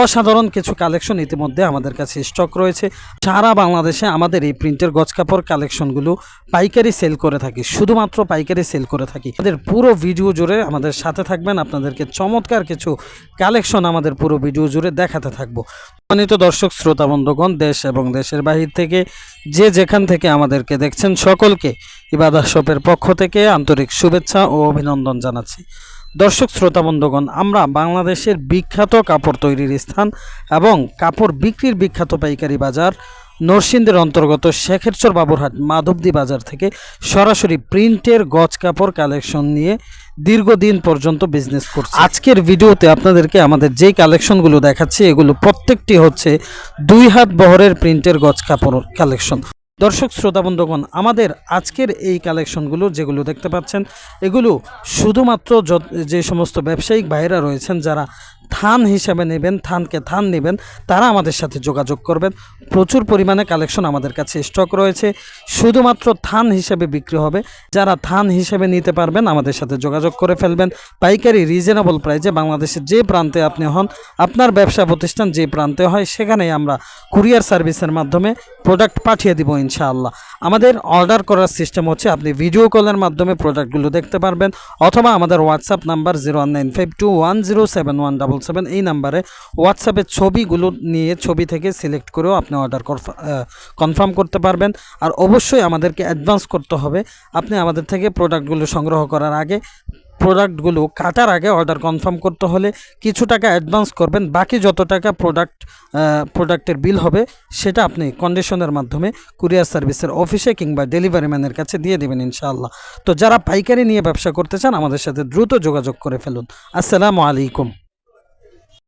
অসাধারণ কিছু কালেকশন ইতিমধ্যে আমাদের কাছে স্টক রয়েছে। সারা বাংলাদেশে আমাদের এই প্রিন্টের গজ কাপড় কালেকশনগুলো পাইকারি সেল করে থাকি, শুধুমাত্র পাইকারি সেল করে থাকি। আমাদের পুরো ভিডিও জুড়ে আমাদের সাথে থাকবেন, আপনাদেরকে চমৎকার কিছু কালেকশন আমাদের পুরো ভিডিও জুড়ে দেখাতে থাকব। সম্মানিত দর্শক, শ্রোতা, বন্ধুগণ, দেশ এবং দেশের বাহির থেকে যে যেখান থেকে আমাদেরকে দেখছেন, সকলকে ইবাদা শপের পক্ষ থেকে আন্তরিক শুভেচ্ছা ও অভিনন্দন জানাচ্ছি। দর্শক, শ্রোতা, বন্ধুগণ, আমরা বাংলাদেশের বিখ্যাত কাপড় তৈরির স্থান এবং কাপড় বিক্রির বিখ্যাত পাইকারি বাজার নরসিংদের অন্তর্গত শেখেরচর বাবুরহাট মাধবদী বাজার থেকে সরাসরি প্রিন্টের গজ কাপড় কালেকশন নিয়ে দীর্ঘদিন পর্যন্ত বিজনেস করছি। আজকের ভিডিওতে আপনাদেরকে আমাদের যেই কালেকশনগুলো দেখাচ্ছি, এগুলো প্রত্যেকটি হচ্ছে দুই হাত বহরের প্রিন্টের গজ কাপড় কালেকশন। দর্শক, শ্রোতা, বন্ধুগণ, আমাদের আজকের এই কালেকশনগুলো যেগুলো দেখতে পাচ্ছেন, এগুলো শুধুমাত্র যে সমস্ত ব্যবসায়িক ভাইরা রয়েছেন যারা থান হিসাবে নেবেন, থানকে থান নেবেন, তারা আমাদের সাথে যোগাযোগ করবেন। প্রচুর পরিমাণে কালেকশন আমাদের কাছে স্টক রয়েছে। শুধুমাত্র থান হিসেবে বিক্রি হবে। যারা থান হিসেবে নিতে পারবেন, আমাদের সাথে যোগাযোগ করে ফেলবেন। পাইকারি রিজনেবল প্রাইজে বাংলাদেশের যে প্রান্তে আপনি হন, আপনার ব্যবসা প্রতিষ্ঠান যে প্রান্তে হয়, সেখানেই আমরা কুরিয়ার সার্ভিসের মাধ্যমে প্রোডাক্ট পাঠিয়ে দিব ইনশাআল্লাহ। আমাদের অর্ডার করার সিস্টেম হচ্ছে আপনি ভিডিও কলের মাধ্যমে প্রোডাক্টগুলো দেখতে পারবেন, অথবা আমাদের WhatsApp number zero nine five two one zero seven one double seven এই নাম্বারে হোয়াটসঅ্যাপের ছবিগুলো নিয়ে ছবি থেকে সিলেক্ট করেও আপনি অর্ডার কনফার্ম করতে পারবেন। আর অবশ্যই আমাদেরকে অ্যাডভান্স করতে হবে, আপনি আমাদের থেকে প্রোডাক্টগুলো সংগ্রহ করার আগে প্রোডাক্টগুলো কাটার আগে অর্ডার কনফার্ম করতে হলে কিছু টাকা অ্যাডভান্স করবেন, বাকি যত টাকা প্রোডাক্ট প্রোডাক্টের বিল হবে, সেটা আপনি কন্ডিশনের মাধ্যমে কুরিয়ার সার্ভিসের অফিসে কিংবা ডেলিভারি ম্যানের কাছে দিয়ে দেবেন ইনশাআল্লাহ। তো যারা পাইকারি নিয়ে ব্যবসা করতে চান, আমাদের সাথে দ্রুত যোগাযোগ করে ফেলুন। আসসালামু আলাইকুম।